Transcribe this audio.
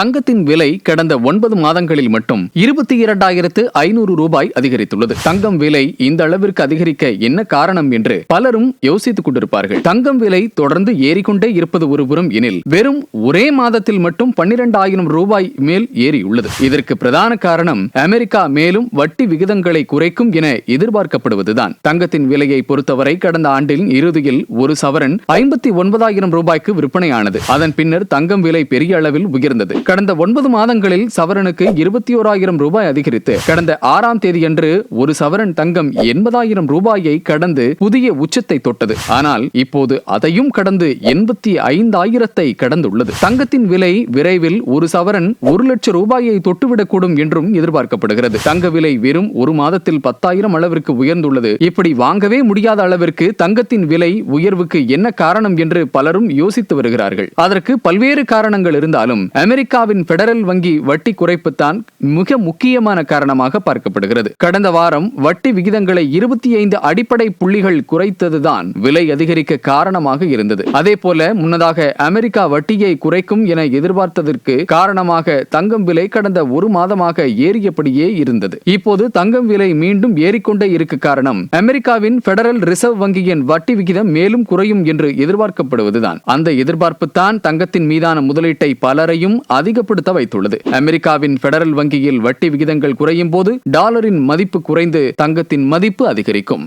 தங்கத்தின் விலை கடந்த ஒன்பது மாதங்களில் மட்டும் இருபத்தி இரண்டாயிரத்து ஐநூறு ரூபாய் அதிகரித்துள்ளது. தங்கம் விலை இந்த அளவிற்கு அதிகரிக்க என்ன காரணம் என்று பலரும் யோசித்துக் கொண்டிருப்பார்கள். தங்கம் விலை தொடர்ந்து ஏறிக்கொண்டே இருப்பது ஒருபுறம் எனில் வெறும் ஒரே மாதத்தில் மட்டும் பன்னிரண்டாயிரம் ரூபாய் மேல் ஏறியுள்ளது. இதற்கு பிரதான காரணம் அமெரிக்கா மேலும் வட்டி விகிதங்களை குறைக்கும் என எதிர்பார்க்கப்படுவதுதான். தங்கத்தின் விலையை பொறுத்தவரை கடந்த ஆண்டின் இறுதியில் ஒரு சவரன் ஐம்பத்தி ஒன்பதாயிரம் ரூபாய்க்கு விற்பனையானது. அதன் பின்னர் தங்கம் விலை பெரிய அளவில் உயர்ந்தது. கடந்த ஒன்பது மாதங்களில் சவரனுக்கு இருபத்தி ஓராயிரம் ரூபாய் அதிகரித்து கடந்த ஆறாம் தேதியன்று ஒரு சவரன் தங்கம் எண்பதாயிரம் ரூபாயை கடந்து புதிய உச்சத்தை தொட்டது. ஆனால் இப்போது அதையும் கடந்து எண்பத்தி ஐந்தாயிரத்தை கடந்துள்ளது. தங்கத்தின் விலை விரைவில் ஒரு சவரன் ஒரு லட்சம் ரூபாயை தொட்டுவிடக்கூடும் என்றும் எதிர்பார்க்கப்படுகிறது. தங்க விலை வெறும் ஒரு மாதத்தில் பத்தாயிரம் அளவிற்கு உயர்ந்துள்ளது. இப்படி வாங்கவே முடியாத அளவிற்கு தங்கத்தின் விலை உயர்வுக்கு என்ன காரணம் என்று பலரும் யோசித்து வருகிறார்கள். அதற்கு பல்வேறு காரணங்கள் இருந்தாலும் அமெரிக்கா அமெரிக்காவின் பெடரல் வங்கி வட்டி குறைப்புத்தான் மிக முக்கியமான காரணமாக பார்க்கப்படுகிறது. கடந்த வாரம் வட்டி விகிதங்களை இருபத்தி ஐந்து அடிப்படை புள்ளிகள் குறைத்ததுதான் விலை அதிகரிக்க காரணமாக இருந்தது. அதே போல முன்னதாக அமெரிக்கா வட்டியை குறைக்கும் என எதிர்பார்த்ததற்கு காரணமாக தங்கம் விலை கடந்த ஒரு மாதமாக ஏறியபடியே இருந்தது. இப்போது தங்கம் விலை மீண்டும் ஏறிக்கொண்டே இருக்க காரணம் அமெரிக்காவின் பெடரல் ரிசர்வ் வங்கியின் வட்டி விகிதம் மேலும் குறையும் என்று எதிர்பார்க்கப்படுவதுதான். அந்த எதிர்பார்ப்பு தான் தங்கத்தின் மீதான முதலீட்டை பலரையும் அதிகப்படுத்த வைத்துள்ளது. அமெரிக்காவின் பெடரல் வங்கியில் வட்டி விகிதங்கள் குறையும் போது டாலரின் மதிப்பு குறைந்து தங்கத்தின் மதிப்பு அதிகரிக்கும்.